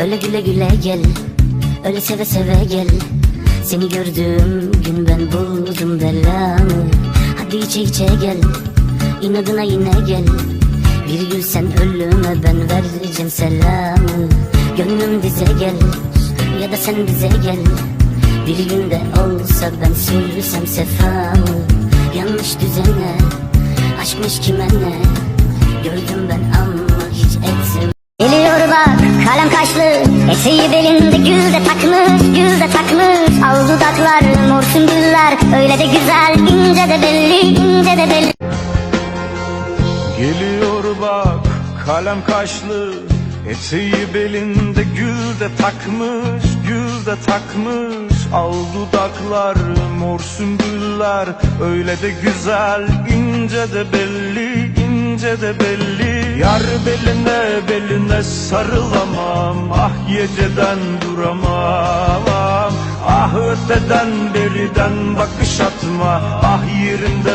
Öyle güle güle gel Öyle seve seve gel. Seni gördüğüm gün ben buldum belamı Hadi içe içe gel İnadına yine gel. Bir gün sen ölüme ben vereceğim selamı. Gönlüm bize gel Ya da sen bize gel. Bir günde olsa ben sürsem sefamı. Yanlış düzene Aşkmış kime ne Gördüm ben ama hiç etsin Geliyor bak kalem kaşlı Eteği belinde gül de takmış Gül de takmış. Al dudaklar mor sümbüller Öyle de güzel ince de belli ince de belli. Geliyor bak kalem kaşlı Eteği belinde gül de takmış Gül de takmış. Al dudaklar mor sümbüller Öyle de güzel ince de belli ince de belli. Yar beline beline sarılamam. Ah geceden duramam. Ah öteden beriden bakış atma. Ah yerinde